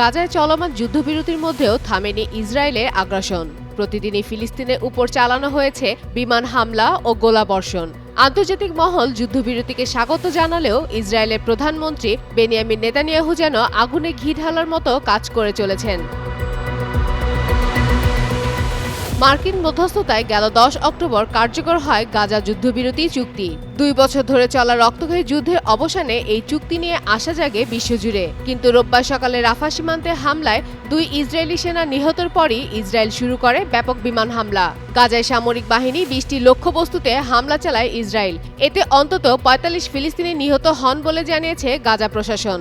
গাজায় চলমান যুদ্ধবিরতির মধ্যেও থামেনি ইসরায়েলের আগ্রাসন। প্রতিদিনই ফিলিস্তিনের উপর চালানো হয়েছে বিমান হামলা ও গোলাবর্ষণ। আন্তর্জাতিক মহল যুদ্ধবিরতিকে স্বাগত জানালেও ইসরায়েলের প্রধানমন্ত্রী বেনিয়ামিন নেতানিয়াহু যেন আগুনে ঘি ঢালার মতো কাজ করে চলেছেন। মার্কিন মধ্যস্থতায় গেল দশ অক্টোবর কার্যকর হয় গাজা যুদ্ধবিরতি চুক্তি। দুই বছর ধরে চলা রক্তক্ষয়ী যুদ্ধের অবসানে এই চুক্তি নিয়ে আশা জাগে বিশ্বজুড়ে। কিন্তু রোববার সকালে রাফা সীমান্তে হামলায় দুই ইসরায়েলি সেনা নিহতর পরই ইসরায়েল শুরু করে ব্যাপক বিমান হামলা। গাজায় সামরিক বাহিনী বিশটি লক্ষ্যবস্তুতে হামলা চালায় ইসরায়েল। এতে অন্তত পঁয়তাল্লিশ ফিলিস্তিনি নিহত হন বলে জানিয়েছে গাজা প্রশাসন।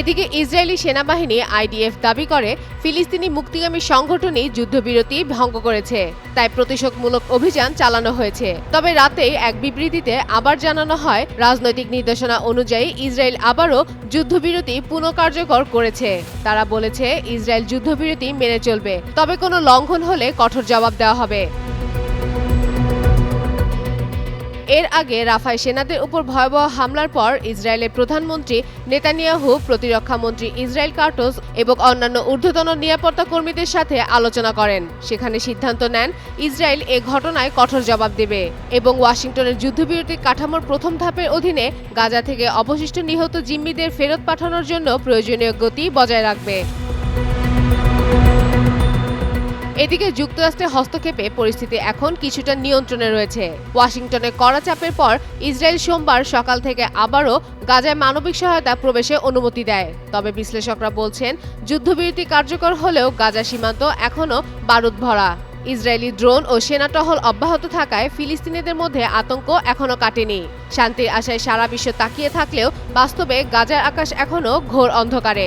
এদিকে ইসরায়েলি সেনাবাহিনী আইডিএফ দাবি করে, ফিলিস্তিনি মুক্তিগামী সংগঠনই যুদ্ধবিরতি ভঙ্গ করেছে। তাই প্রতিশোধমূলক অভিযান চালানো হয়েছে। তবে রাতেই এক বিবৃতিতে আবার জানানো হয়, রাজনৈতিক নির্দেশনা অনুযায়ী ইসরায়েল আবারও যুদ্ধবিরতি পুনঃকার্যকর করেছে। তারা বলেছে, ইসরায়েল যুদ্ধবিরতি মেনে চলবে। তবে কোনো লঙ্ঘন হলে কঠোর জবাব দেওয়া হবে। এর আগে রাফায় সেনাদের উপর ভয়াবহ হামলার পর ইসরায়েলের প্রধানমন্ত্রী নেতানিয়াহু, প্রতিরক্ষা মন্ত্রী ইসরায়েল কার্টোস এবং অন্যান্য ঊর্ধ্বতন নিরাপত্তা কর্মীদের সাথে আলোচনা করেন। সেখানে সিদ্ধান্ত নেন ইসরায়েল এ ঘটনায় কঠোর জবাব দেবে এবং ওয়াশিংটনের যুদ্ধবিরতি কাঠামোর প্রথম ধাপের অধীনে গাজা থেকে অবশিষ্ট নিহত জিম্মিদের ফেরত পাঠানোর জন্য প্রয়োজনীয় গতি বজায় রাখবে। এদিকে যুক্তরাষ্ট্রের হস্তক্ষেপে পরিস্থিতি এখন কিছুটা নিয়ন্ত্রণে রয়েছে। ওয়াশিংটনে কড়া চাপের পর ইসরায়েল সোমবার সকাল থেকে আবারও গাজায় মানবিক সহায়তা প্রবেশে অনুমতি দেয়। তবে বিশ্লেষকরা বলছেন, যুদ্ধবিরতি কার্যকর হলেও গাজা সীমান্ত এখনও বারুদ ভরা। ইসরায়েলি ড্রোন ও সেনা টহল অব্যাহত থাকায় ফিলিস্তিনিদের মধ্যে আতঙ্ক এখনও কাটেনি। শান্তির আশায় সারা বিশ্ব তাকিয়ে থাকলেও বাস্তবে গাজার আকাশ এখনও ঘোর অন্ধকারে।